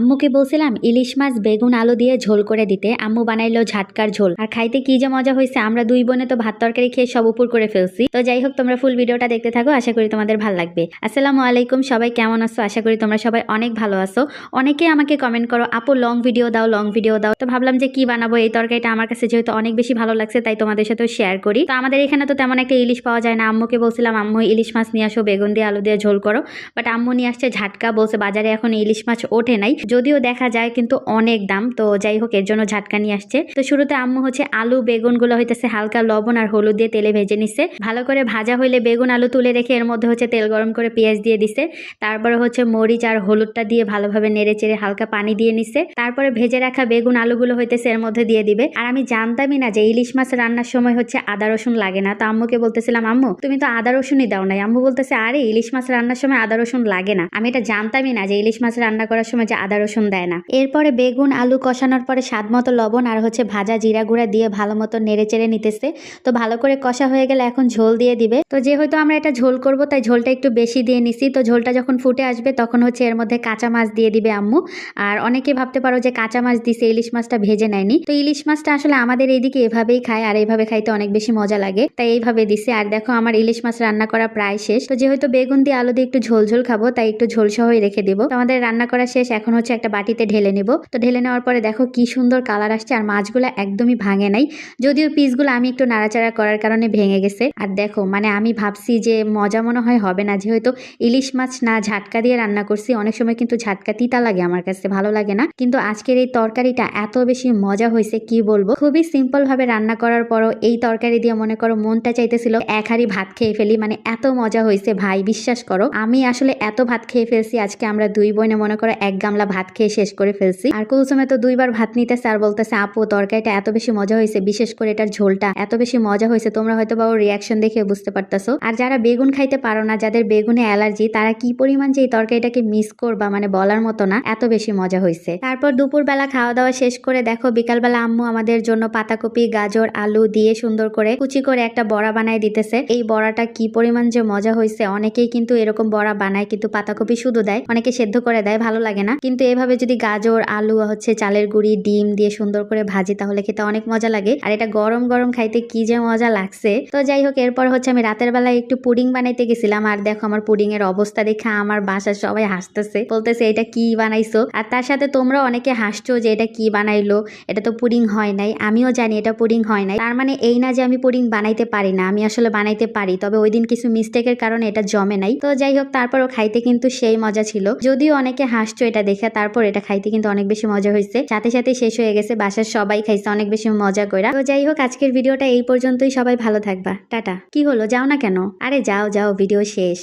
আম্মুকে বলছিলাম, ইলিশ মাছ বেগুন আলু দিয়ে ঝোল করে দিতে। আম্মু বানাইলো ঝাটকার ঝোল। আর খাইতে কি যে মজা হয়েছে আমরা দুই বোনে তো ভাত তরকারি খেয়ে সব উপর করে ফেলছি। তো যাই হোক, তোমরা ফুল ভিডিওটা দেখতে থাকো, আশা করি তোমাদের ভালো লাগবে। আসসালামু আলাইকুম, সবাই কেমন আছো? আশা করি তোমরা সবাই অনেক ভালো আছো। অনেকে আমাকে কমেন্ট করো, আপু লং ভিডিও দাও লং ভিডিও দাও। তো ভাবলাম যে কি বানাবো? এই তরকারিটা আমার কাছে যেহেতু অনেক বেশি ভালো লাগছে, তাই তোমাদের সাথেও শেয়ার করি। তো আমাদের এখানে তো তেমন একটা ইলিশ পাওয়া যায় না। আম্মুকে বলছিলাম, আম্মু, ইলিশ মাছ নিয়ে আসো, বেগুন দিয়ে আলু দিয়ে ঝোল করো। বাট আম্মু নিয়ে আসছে ঝাটকা, বলছে বাজারে এখন ইলিশ মাছ ওঠে নাই। যদিও দেখা যায় কিন্তু অনেক দাম, তো যাই হোক, এর জন্য ঝাটকানি আসছে। তো শুরুতে আম্মু হচ্ছে আলু বেগুনগুলো হইতেছে হালকা লবণ আর হলুদ দিয়ে তেলে ভেজে নিচ্ছে ভালো করে ভাজা হইলে বেগুন, আলু তুলে রেখে এর মধ্যে হচ্ছে তেল গরম করে পেঁয়াজ দিয়ে দিছে। তারপরে হচ্ছে মরিচ আর হলুদটা দিয়ে ভালোভাবে নেড়ে চেড়ে হালকা পানি দিয়ে নিচ্ছে তারপরে ভেজে রাখা বেগুন, আলুগুলো হইতেছে এর মধ্যে দিয়ে দিবে। আর আমি জানতামই না যে ইলিশ মাছ রান্নার সময় হচ্ছে আদা, রসুন লাগে না। তো আম্মুকে বলতেছিলাম, আম্মু, তুমি তো আদা, রসুনই দাও নাই। আম্মু বলতেছে, আরে, ইলিশ মাছ রান্নার সময় আদা, রসুন লাগে না। আমি এটা জানতামই না যে ইলিশ মাছ রান্না করার সময় যে আদা রসুন দেয় না। এরপরে বেগুন, আলু কষানোর পরে স্বাদ মতো লবণ আর হচ্ছে ভাজা জিরা গুঁড়া দিয়ে ভালো মতো নেড়ে চেড়ে নিতেছে। তো ভালো করে কষা হয়ে গেলে এখন ঝোল দিয়ে দিবে। তো যেহেতু আমরা এটা ঝোল করব, তাই ঝোলটা একটু বেশি দিয়ে নিছি। তো ঝোলটা যখন ফুটে আসবে, তখন হচ্ছে এর মধ্যে কাঁচা মাছ দিয়ে দিবে আম্মু। আর অনেকে ভাবতে পারো যে কাঁচা মাছ দিছে, ইলিশ মাছটা ভেজে নেয়নি। তো ইলিশ মাছটা আসলে আমাদের এইদিকে এভাবেই খায়, আর এইভাবে খাইতে অনেক বেশি মজা লাগে। তাই এইভাবে দিছে। আর দেখো আমার ইলিশ মাছ রান্না করা প্রায় শেষ। তো যেহেতু বেগুন দিয়ে আলু দিয়ে একটু ঝোল ঝোল খাব, তাই একটু ঝোল সহই রেখে দিব। আমাদের রান্না করা শেষ, এখন হচ্ছে একটা বাটিতে ঢেলে নেব। তো ঢেলে নেওয়ার পরে দেখো কি সুন্দর কালার আসছে আর মাছগুলো একদমই ভাঙে নাই। যদিও পিসগুলো আমি একটু নাড়াচাড়া করার কারণে ভেঙে গেছে। আর দেখো মানে আমি ভাবছি যে মজা মনে হয় হবে না, যেহেতু ইলিশ মাছ না ঝাটকা দিয়ে রান্না করছি, অনেক সময় কিন্তু ঝাটকা তিতা লাগে আমার কাছে, ভালো লাগে না। কিন্তু আজকের এই তরকারিটা এত বেশি মজা হয়েছে, কি বলব? খুবই সিম্পল ভাবে রান্না করার পরও এই তরকারি দিয়ে মনে করো মনটা চাইতেছিল এক হাড়ি ভাত খেয়ে ফেলি মানে এত মজা হয়েছে, ভাই বিশ্বাস করো। আমি আসলে এত ভাত খেয়ে ফেলছি, আজকে আমরা দুই বোনে মনে করো এক গামলা ভাত খেয়ে শেষ করে ফেলছি। আর কুলসুমে তো দুইবার ভাত নিতেছে আর বলতেছে, আপু, তরকারিটা এত বেশি মজা হয়েছে, বিশেষ করে এটার ঝোলটা। এত বেশি মজা হয়েছে, তোমরা হয়তো বা ওর রিয়াকশন দেখে বুঝতে পারতেছো। আর যারা বেগুন খাইতে পারো না, যাদের বেগুনে অ্যালার্জি, তারা কি পরিমাণ যে এই তরকারিটাকে মিস করবা মানে বলার মতো না, এত বেশি মজা হয়েছে। তারপর দুপুরবেলা খাওয়া দাওয়া শেষ করে দেখো, বিকালবেলা আম্মু আমাদের জন্য পাতাকপি, গাজর, আলু দিয়ে সুন্দর করে কুচি করে একটা বড়া বানায় দিতেছে। এই বড়াটা কি পরিমাণ যে মজা হয়েছে, অনেকেই কিন্তু এরকম বড়া বানায়, কিন্তু পাতাকপি শুধু দেয়, অনেকে সেদ্ধ করে দেয়, ভালো লাগে না। কিন্তু এভাবে যদি গাজর, আলু, হচ্ছে চালের গুঁড়ি, ডিম দিয়ে সুন্দর করে ভাজি তাহলে খেতে অনেক মজা লাগে। আর এটা গরম গরম খাইতে কি যে মজা লাগছে। তো যাই হোক, এরপর হচ্ছে আমি রাতের বেলায় একটু পুডিং বানাইতে গেছিলাম। আর দেখো আমার পুডিং এর অবস্থা দেখে আমার বাসার সবাই হাসতেছে। বলতেছে, এটা কি বানাইছো? আর তার সাথে তোমরা অনেকে হাসছো যে, এটা কি বানাইলো? এটা তো পুডিং হয় নাই। আমিও জানি এটা পুডিং হয় নাই। তার মানে এই না যে আমি পুডিং বানাইতে পারি না, আমি আসলে বানাইতে পারি। তবে ওই দিন কিছু মিস্টেকের কারণে এটা জমে নাই। তো যাই হোক, তারপরও খাইতে কিন্তু সেই মজা ছিল। যদিও অনেকে হাসছো এটা দেখে তারপর এটা খাইতে কিন্তু অনেক বেশি মজা হয়েছে সাথে সাথে শেষ হয়ে গেছে, বাসার সবাই খাইছে অনেক বেশি মজা করে তো যাই হোক, আজকের ভিডিওটা এই পর্যন্তই। সবাই ভালো থাকবা। টাটা। কি হলো? যাও না কেন? আরে যাও যাও, ভিডিও শেষ।